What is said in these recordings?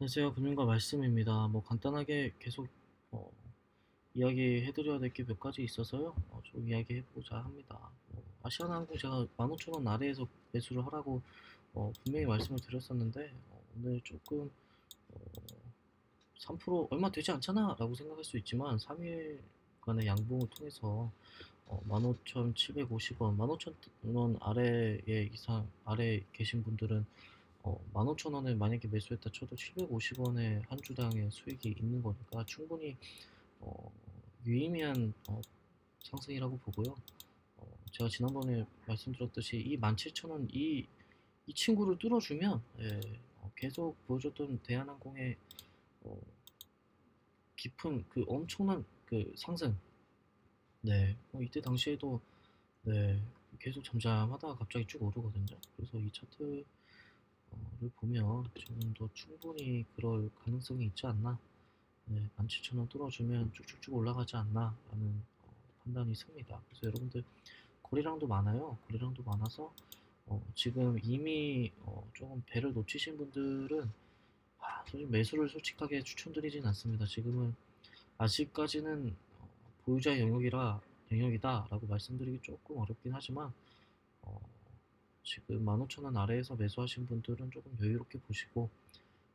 안녕하세요. 금융가 말씀입니다. 뭐 간단하게 계속 어, 이야기해 드려야 될 게 몇 가지 있어서요. 어, 좀 이야기해 보자 합니다. 뭐 아시아나항공 제가 15,000원 아래에서 매수를 하라고 어, 분명히 말씀을 드렸었는데 어, 오늘 조금 어, 3% 얼마 되지 않잖아 라고 생각할 수 있지만 3일간의 양봉을 통해서 어, 15,750원, 15,000원 아래에 이상 아래 계신 분들은 어, 15,000원에 만약에 매수했다 쳐도 750원에 한 주당의 수익이 있는 거니까 충분히 어, 유의미한 어, 상승이라고 보고요. 어, 제가 지난번에 말씀드렸듯이 이 17,000원 이, 이 친구를 뚫어주면 예, 어, 계속 보여줬던 대한항공의 어, 깊은 그 엄청난 그 상승 네, 어, 이때 당시에도 네, 계속 잠잠하다가 갑자기 쭉 오르거든요. 그래서 이 차트 를 보면 더 충분히 그럴 가능성이 있지 않나. 네, 17,000원 뚫어주면 쭉쭉쭉 올라가지 않나 라는 어, 판단이 섭니다. 그래서 여러분들 거래량도 많아요. 거래량도 많아서 어, 지금 이미 어, 조금 배를 놓치신 분들은 아, 솔직히 매수를 솔직하게 추천드리진 않습니다. 지금은 아직까지는 어, 보유자의 영역이라 영역이다 라고 말씀드리기 조금 어렵긴 하지만 어, 지금 15,000원 아래에서 매수하신 분들은 조금 여유롭게 보시고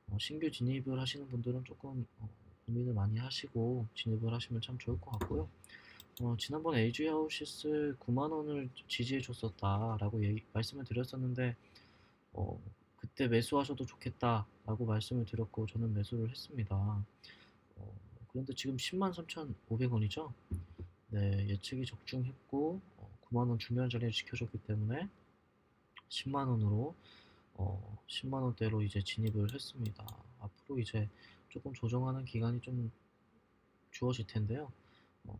어, 신규 진입을 하시는 분들은 조금 어, 고민을 많이 하시고 진입을 하시면 참 좋을 것 같고요. 어, 지난번 LG 하우시스 9만 원을 지지해 줬었다라고 말씀을 드렸었는데 어, 그때 매수하셔도 좋겠다라고 말씀을 드렸고 저는 매수를 했습니다. 어, 그런데 지금 10만 3,500원이죠. 네, 예측이 적중했고 어, 9만 원 중요한 자리에 지켜줬기 때문에 10만 원으로 어, 10만 원대로 이제 진입을 했습니다. 앞으로 이제 조금 조정하는 기간이 좀 주어질 텐데요. 어,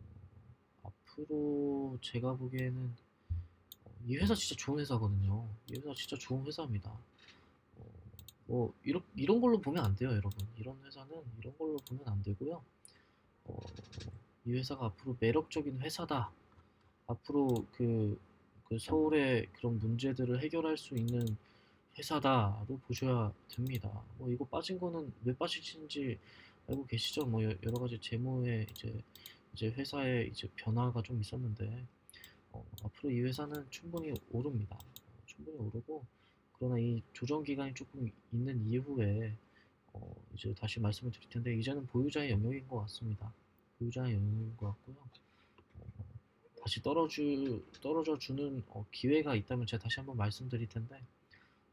앞으로 제가 보기에는 어, 이 회사 진짜 좋은 회사거든요. 이 회사 진짜 좋은 회사입니다. 어, 뭐 이런 이런 걸로 보면 안 돼요, 여러분. 이런 회사는 이런 걸로 보면 안 되고요. 어, 이 회사가 앞으로 매력적인 회사다. 앞으로 그, 그 서울의 그런 문제들을 해결할 수 있는 회사다로 보셔야 됩니다. 뭐 이거 빠진 거는 왜 빠지신지 알고 계시죠? 뭐 여- 여러 가지 재무에 이제 이제 회사에 이제 변화가 좀 있었는데 어, 앞으로 이 회사는 충분히 오릅니다. 어, 충분히 오르고 그러나 이 조정 기간이 조금 있는 이후에 어, 이제 다시 말씀을 드릴 텐데 이제는 보유자의 영역인 것 같습니다. 보유자의 영역인 것 같고요. 어, 다시 떨어주 떨어져 주는 어, 기회가 있다면 제가 다시 한번 말씀드릴 텐데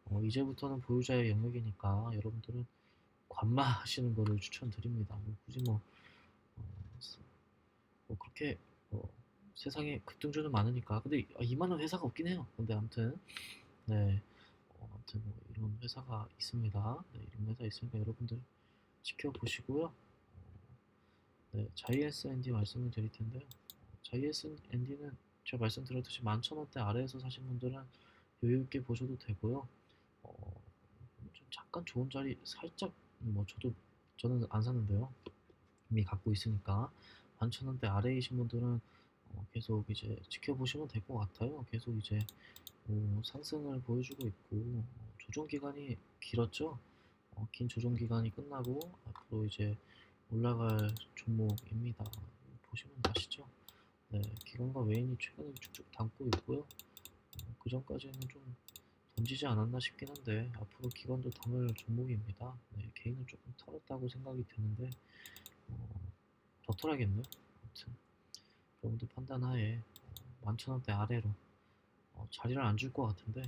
어, 이제부터는 보유자의 영역이니까 여러분들은 관마하시는 거를 추천드립니다. 뭐 굳이 뭐, 어, 뭐 그렇게 어, 세상에 급등주는 많으니까 근데 2만 원 회사가 없긴 해요. 근데 아무튼 네, 어, 아무튼 뭐 이런 회사가 있습니다. 네, 이런 회사 있으니까 여러분들 지켜보시고요. 어, 네, JS&D 말씀을 드릴 텐데요. JS&D는 제가 말씀드렸듯이 11,000원대 아래에서 사신 분들은 여유 있게 보셔도 되고요. 어, 좀 잠깐 좋은 자리 살짝 뭐 저도 저는 안 샀는데요. 이미 갖고 있으니까 11,000원대 아래이신 분들은 어, 계속 이제 지켜보시면 될 것 같아요. 계속 이제 어, 상승을 보여주고 있고 어, 조정 기간이 길었죠. 어, 긴 조정 기간이 끝나고 앞으로 이제 올라갈 종목입니다. 보시면 아시죠? 네, 기관과 외인이 최근에 쭉쭉 담고 있고요. 어, 그 전까지는 좀 던지지 않았나 싶긴 한데 앞으로 기관도 담을 종목입니다. 네, 개인은 조금 털었다고 생각이 드는데 어, 더 털어야겠네요. 아무튼 여러분들 판단하에 어, 11,000원대 아래로 어, 자리를 안 줄 것 같은데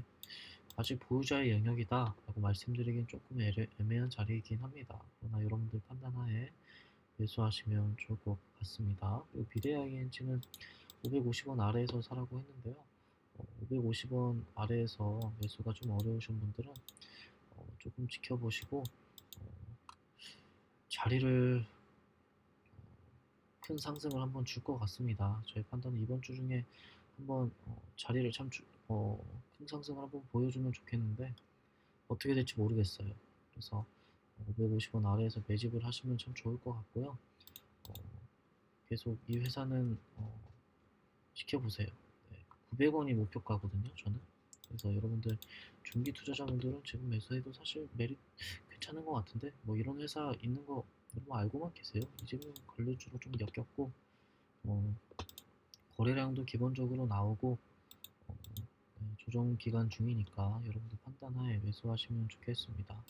아직 보유자의 영역이다 라고 말씀드리긴 조금 애매, 애매한 자리이긴 합니다. 그러나 여러분들 판단하에 매수하시면 좋을 것 같습니다. 그리고 비대이엔지는 550원 아래에서 사라고 했는데요. 어, 550원 아래에서 매수가 좀 어려우신 분들은 어, 조금 지켜보시고 어, 자리를 큰 상승을 한번 줄 것 같습니다. 저희 판단은 이번 주 중에 한번 어, 자리를 참 어, 큰 상승을 한번 보여주면 좋겠는데 어떻게 될지 모르겠어요. 그래서 550원 아래에서 매집을 하시면 참 좋을 것 같고요. 어, 계속 이 회사는 어, 지켜보세요. 네, 900원이 목표가거든요. 저는 그래서 여러분들 중기 투자자분들은 지금 매수해도 사실 메리 괜찮은 것 같은데 뭐 이런 회사 있는 거 여러분 알고만 계세요. 이제는 관료주로 좀 엮였고 어, 거래량도 기본적으로 나오고 어, 네, 조정 기간 중이니까 여러분들 판단하에 매수하시면 좋겠습니다.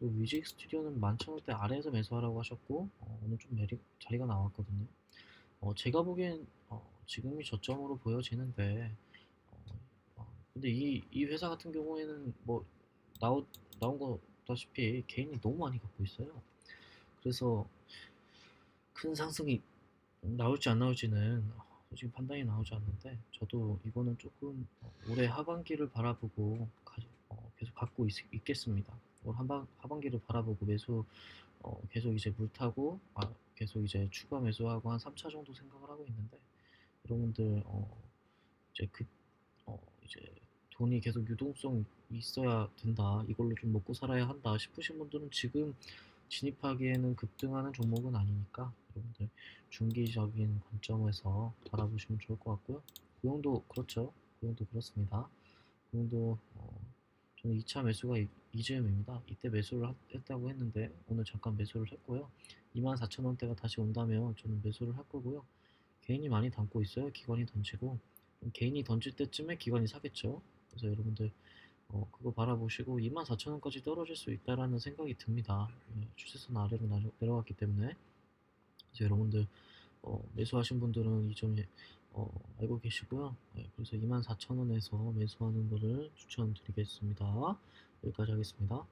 그리고 뮤직 스튜디오는 11,000원대 아래에서 매수하라고 하셨고 어, 오늘 좀 매리, 자리가 나왔거든요. 어, 제가 보기엔 어, 지금이 저점으로 보여지는데 어, 어, 근데 이, 이 회사 같은 경우에는 뭐 나오, 나온 거다시피 개인이 너무 많이 갖고 있어요. 그래서 큰 상승이 나올지 안 나올지는 솔직히 판단이 나오지 않는데 저도 이거는 조금 어, 올해 하반기를 바라보고 가- 어, 계속 갖고 있, 있겠습니다. 올 하반, 하반기를 바라보고 매수 어, 계속 이제 물타고 아, 계속 이제 추가 매수하고 한 3차 정도 생각을 하고 있는데 여러분들 어, 이제 그 어, 이제 돈이 계속 유동성 있어야 된다. 이걸로 좀 먹고 살아야 한다 싶으신 분들은 지금 진입하기에는 급등하는 종목은 아니니까 여러분들 중기적인 관점에서 바라보시면 좋을 것 같고요. 고용도 그렇죠. 고용도 그렇습니다. 고용도 어, 저는 2차 매수가 이, 이즈음입니다. 이때 매수를 하- 했다고 했는데 오늘 잠깐 매수를 했고요. 24,000원대가 다시 온다면 저는 매수를 할 거고요. 개인이 많이 담고 있어요. 기관이 던지고 개인이 던질 때쯤에 기관이 사겠죠. 그래서 여러분들 어, 그거 바라보시고 24,000원까지 떨어질 수 있다라는 생각이 듭니다. 예, 추세선 아래로 나려- 내려갔기 때문에 그래서 여러분들 어, 매수하신 분들은 이 점에 어, 알고 계시고요. 예, 그래서 24,000원에서 매수하는 것을 추천드리겠습니다. 여기까지 하겠습니다.